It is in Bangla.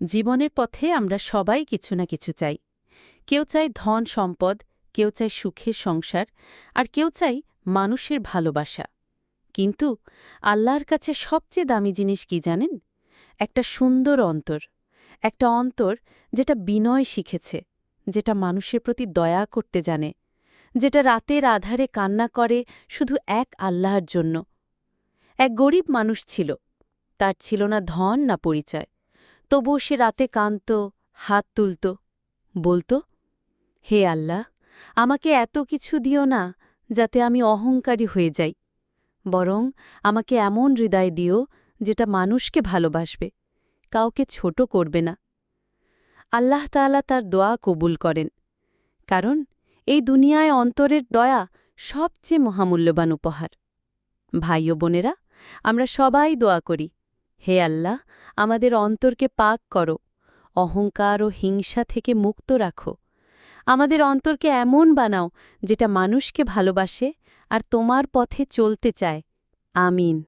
জীবনের পথে আমরা সবাই কিছু না কিছু চাই। কেউ চাই ধন সম্পদ, কেউ চাই সুখের সংসার, আর কেউ চাই মানুষের ভালোবাসা। কিন্তু আল্লাহর কাছে সবচেয়ে দামি জিনিস কি জানেন? একটা সুন্দর অন্তর। একটা অন্তর যেটা বিনয় শিখেছে, যেটা মানুষের প্রতি দয়া করতে জানে, যেটা রাতের আধারে কান্না করে শুধু এক আল্লাহর জন্য। এক গরিব মানুষ ছিল, তার ছিল না ধন, না পরিচয়। তবুও সে রাতে কাঁদত হাত তুলত। বলতো, হে আল্লাহ, আমাকে এত কিছু দিও না যাতে আমি অহংকারী হয়ে যাই। বরং আমাকে এমন হৃদয় দিও যেটা মানুষকে ভালোবাসবে, কাউকে ছোট করবে না। আল্লাহ তাআলা তার দোয়া কবুল করেন। কারণ এই দুনিয়ায় অন্তরের দয়া সবচেয়ে মহামূল্যবান উপহার। ভাই ও বোনেরা, আমরা সবাই দোয়া করি। হে আল্লাহ, আমাদের অন্তরকে পাক করো, অহংকার ও হিংসা থেকে মুক্ত রাখো। আমাদের অন্তরকে এমন বানাও যেটা মানুষকে ভালোবাসে আর তোমার পথে চলতে চায়। আমিন।